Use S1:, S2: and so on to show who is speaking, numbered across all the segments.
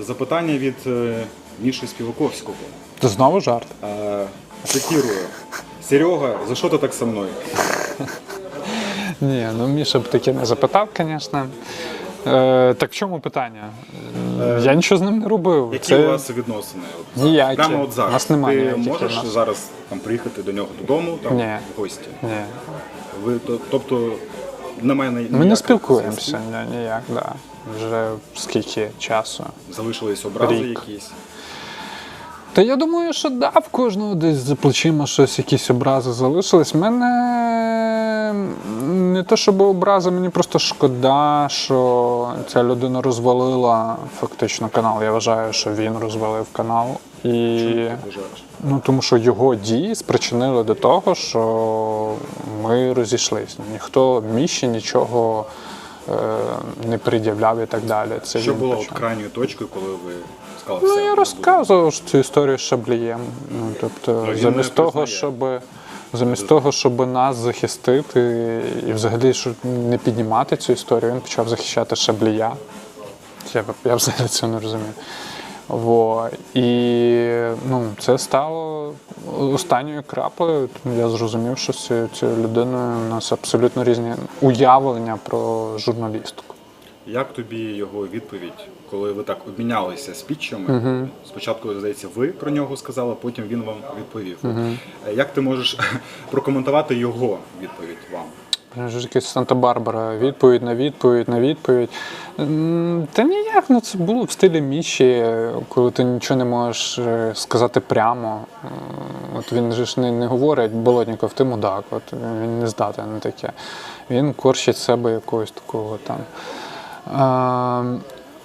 S1: Запитання від е, Міші Співаковського.
S2: Це знову жарт.
S1: Е, Цитирую. Серега, за що ти так со мною?
S2: Ні, ну Міша б таке не запитав, звісно. Е, так в чому питання? Е, Я нічого з ним не робив.
S1: Які у вас відносини? От,
S2: Ніякі.
S1: Прямо от зараз.
S2: У нас немає
S1: Ти
S2: ніяких
S1: можеш
S2: відносин.
S1: зараз там приїхати до нього додому, там
S2: Ні.
S1: в гості.
S2: Ні.
S1: Ви то- тобто ні-
S2: Ми не спілкуємося ні, ніяк, да. Вже скільки часу.
S1: Залишились образи
S2: Рік.
S1: якісь.
S2: Та я думаю, що да, в кожного десь за плечима щось, якісь образи залишились. Мене не те, щоб образи, мені просто шкода, що ця людина розвалила фактично канал. Я вважаю, що він розвалив канал. І ну, тому що його дії спричинили до того, що ми розійшлися. Ніхто Міші нічого е, не пред'являв і так далі. Це
S1: Що
S2: він
S1: було от
S2: почав.
S1: крайньою точкою, коли ви сказали,
S2: Ну,
S1: все,
S2: я розказував цю історію з шаблієм. Ну, тобто,
S1: він
S2: замість того, щоб замість того, щоб нас захистити і взагалі щоб не піднімати цю історію, він почав захищати шаблія. Я, я взагалі цього не розумію. Во. І ну, це стало останньою краплею. Я зрозумів, що з цією, людиною у нас абсолютно різні уявлення про журналістику.
S1: Як тобі його відповідь, коли ви так обмінялися спічами? Спочатку, здається, ви про нього сказали, потім він вам відповів. Е, Як ти можеш прокоментувати його відповідь вам?
S2: Якась Санта-Барбара, відповідь на відповідь на відповідь. Та ніяк, ну це було в стилі Міші, коли ти нічого не можеш е, сказати прямо. От він же ж не, не говорить, Болотніков, ти мудак, от він не здатен на таке. Він корчить себе якогось такого там. А,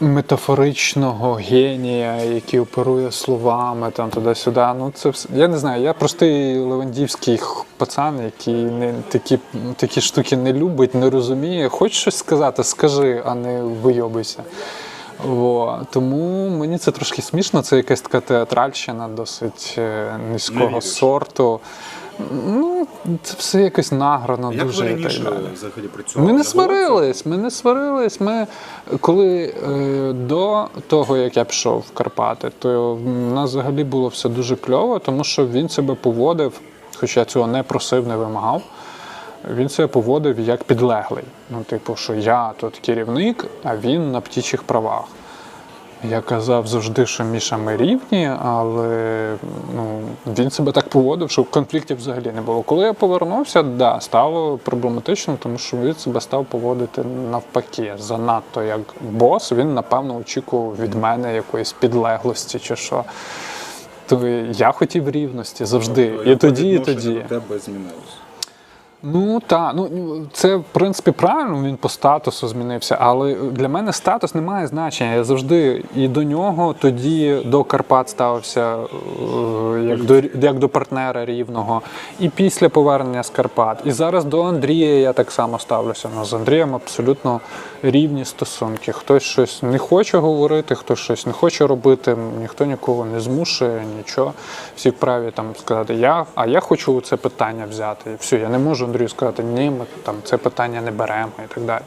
S2: Метафоричного генія, який оперує словами там туди-сюди. Ну це все. Я не знаю. Я простий левандівський пацан, який не такі, такі штуки не любить, не розуміє. Хочеш щось сказати, скажи, а не вийобуйся. Во. Тому мені це трошки смішно. Це якась така театральщина досить е, низького сорту. Ну, це все якось награно
S1: Як
S2: дуже
S1: ви
S2: так
S1: раніше
S2: далі.
S1: взагалі працювали?
S2: Ми не сварились, ми не сварились. Ми коли е, до того, як я пішов в Карпати, то в нас взагалі було все дуже кльово, тому що він себе поводив, хоча я цього не просив, не вимагав. Він себе поводив як підлеглий. Ну, типу, що я тут керівник, а він на птічих правах. Я казав завжди, що Міша ми рівні, але ну, він себе так поводив, що конфліктів взагалі не було. Коли я повернувся, да, стало проблематично, тому що він себе став поводити навпаки. Занадто як бос, він, напевно, очікував від мене якоїсь підлеглості чи що. То я хотів рівності завжди.
S1: Тобто
S2: І тоді, і тоді.
S1: тебе змінилось.
S2: Ну так, ну це в принципі правильно. Він по статусу змінився, але для мене статус не має значення. Я завжди і до нього, тоді до Карпат ставився е, як до як до партнера рівного, і після повернення з Карпат. І зараз до Андрія я так само ставлюся. Ну, з Андрієм абсолютно рівні стосунки. Хтось щось не хоче говорити, хтось щось не хоче робити. Ніхто нікого не змушує, нічого. Всі вправі там сказати, я, а я хочу це питання взяти. І все, я не можу Андрію сказати, ні, ми там це питання не беремо і так далі.